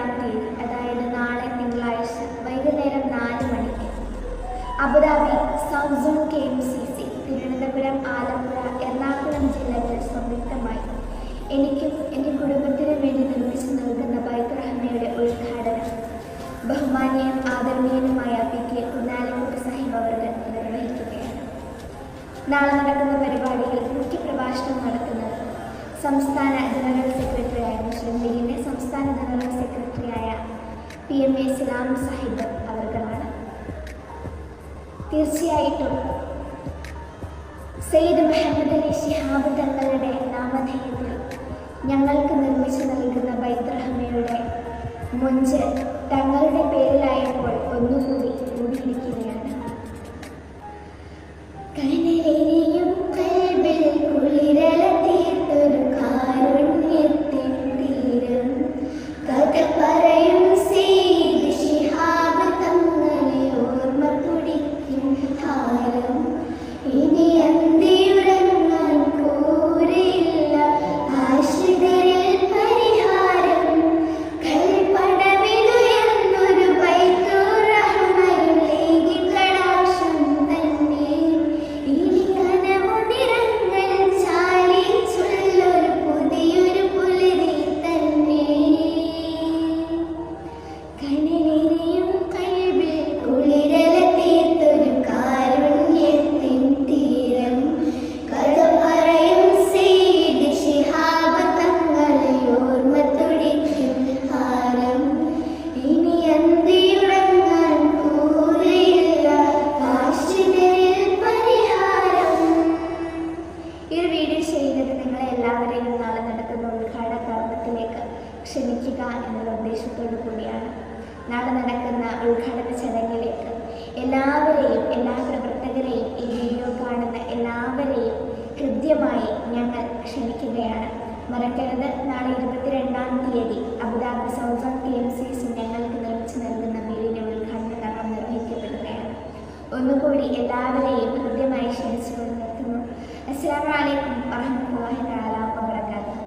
ഇരുപത്തിരണ്ടാം തീയതി അതായത് നാളെ തിങ്കളാഴ്ച വൈകുന്നേരം നാല് മണിക്ക്. Abu Dhabi south zone K M C C Thiruvananthapuram Alappuzha Ernakulam ജില്ലകൾ സംയുക്തമായി എനിക്കും എന്റെ കുടുംബത്തിനും വേണ്ടി നിർമ്മിച്ചു നൽകുന്ന ബൈത്തുറഹ്മയുടെ ഉദ്ഘാടനം ബഹുമാനീയം ആദരണീയനുമായ പി കെ കുന്നാലക്കുട്ടി സാഹിബ് അവർ നിർവഹിക്കുകയാണ്. നാളെ നടക്കുന്ന പരിപാടിയിൽ മുഖ്യപ്രഭാഷണം നടത്തുന്നത് സംസ്ഥാന ജനറൽ സെക്രട്ടറിയായ മുസ്ലിം സംസ്ഥാന ജനറൽ സെക്രട്ടറിയായ P M A Salam Sahib അവർക്കാണ്. തീർച്ചയായിട്ടും സെയ്ദ് മുഹമ്മദ് അലി ഷിഹാബ് തങ്ങളുടെ നാമധേയത്തിൽ ഞങ്ങൾക്ക് നിർമ്മിച്ചു നൽകുന്ന ബൈത്രഹമ്മയുടെ മുഞ്ച് തങ്ങളുടെ പേരിലായപ്പോൾ ഒന്നുകൂടി കൂടിയിരിക്കുകയാണ്. ക്ഷണിക്കുക എന്നുള്ള ഉദ്ദേശത്തോടു കൂടിയാണ് നാളെ നടക്കുന്ന ഉദ്ഘാടന ചടങ്ങിലേക്ക് എല്ലാവരെയും എല്ലാ പ്രവർത്തകരെയും ഈ വീഡിയോ കാണുന്ന എല്ലാവരെയും കൃത്യമായി ഞങ്ങൾ ക്ഷണിക്കുകയാണ്. മറക്കരുത് നാളെ ഇരുപത്തിരണ്ടാം തീയതി Abu Dhabi south zone T M C ഞങ്ങൾക്ക് നിർമ്മിച്ചു നൽകുന്ന വീടിന്റെ ഉദ്ഘാടന കർമ്മം നിർവഹിക്കപ്പെടുകയാണ്. ഒന്നുകൂടി എല്ലാവരെയും ഹൃദ്യമായി ക്ഷണിച്ചുകൊണ്ട് നിർത്തുന്നു അസ്സാം വലൈക്കും വറഹമത്തല്ലാഹി തആല വബറകാതുഹു.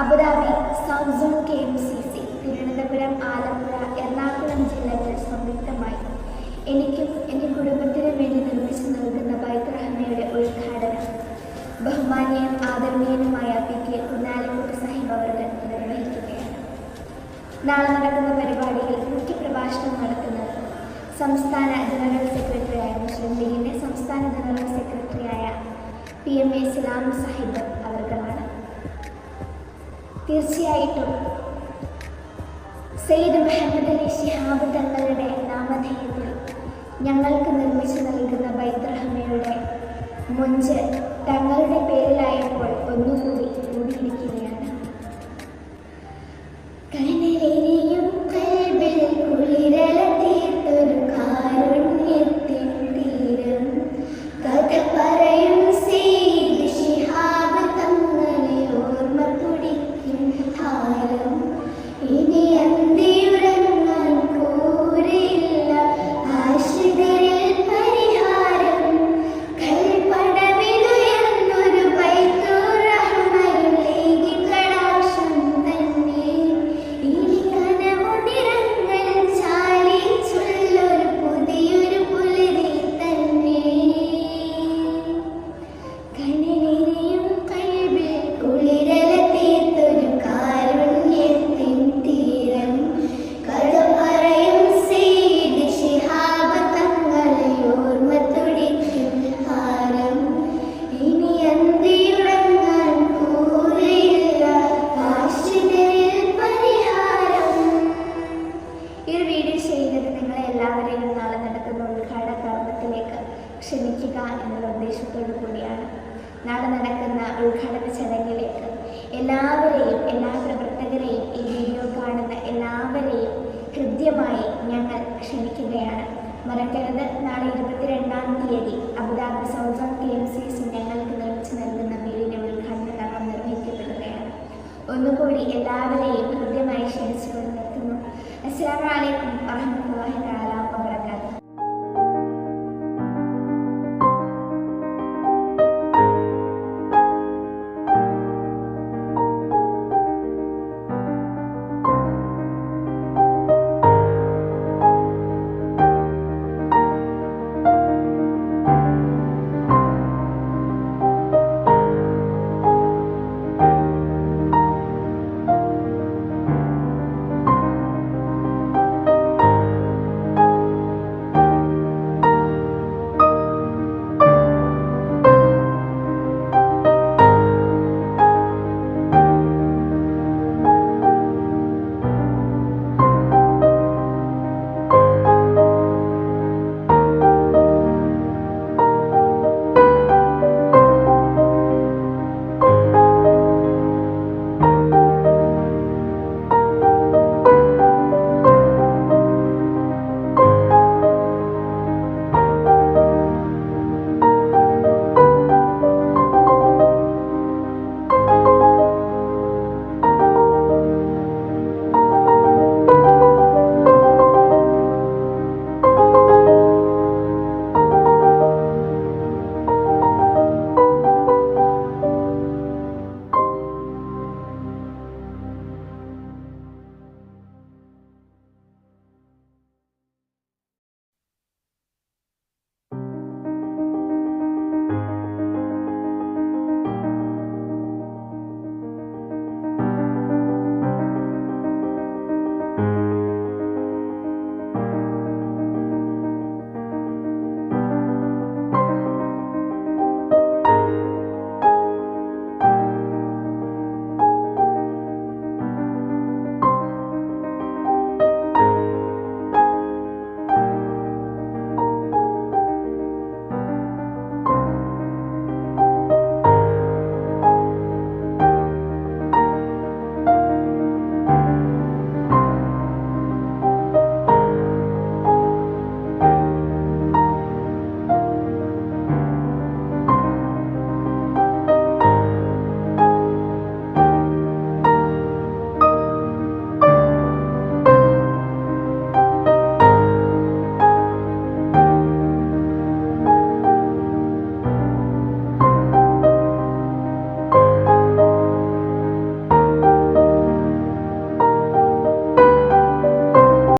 Abu Dhabi south K M C C Thiruvananthapuram Alappuzha Ernakulam ജില്ലകൾ സംയുക്തമായി. എനിക്കും എന്റെ കുടുംബത്തിനും വേണ്ടി നിർമ്മിച്ചു നൽകുന്ന ബൈത്തുറഹ്മയുടെ ഉദ്ഘാടനം. ബഹുമാന്യനും ആദരണീയനുമായ പി കെ കുന്നാലക്കുട്ടി സാഹിബ് അവർ നിർവഹിക്കുകയാണ്. നാളെ നടക്കുന്ന പരിപാടിയിൽ മുഖ്യപ്രഭാഷണം നടത്തുന്നത് സംസ്ഥാന ജനറൽ സെക്രട്ടറിയായ മുസ്ലിം ലീഗിന്റെ സംസ്ഥാന ജനറൽ സെക്രട്ടറിയായ P M A Salam Sahib. തീർച്ചയായിട്ടും. സെയ്ദ് മുഹമ്മദ് അലി ഷിഹാബ് തങ്ങളുടെ നാമധേയത്തിൽ ഞങ്ങൾക്ക് നിർമ്മിച്ചു നൽകുന്ന ബൈത്രഹമ്മയുടെ മുഞ്ച് തങ്ങളുടെ പേരിലായപ്പോൾ ഒന്നുകൂടി കൂടിയിരിക്കുകയാണ്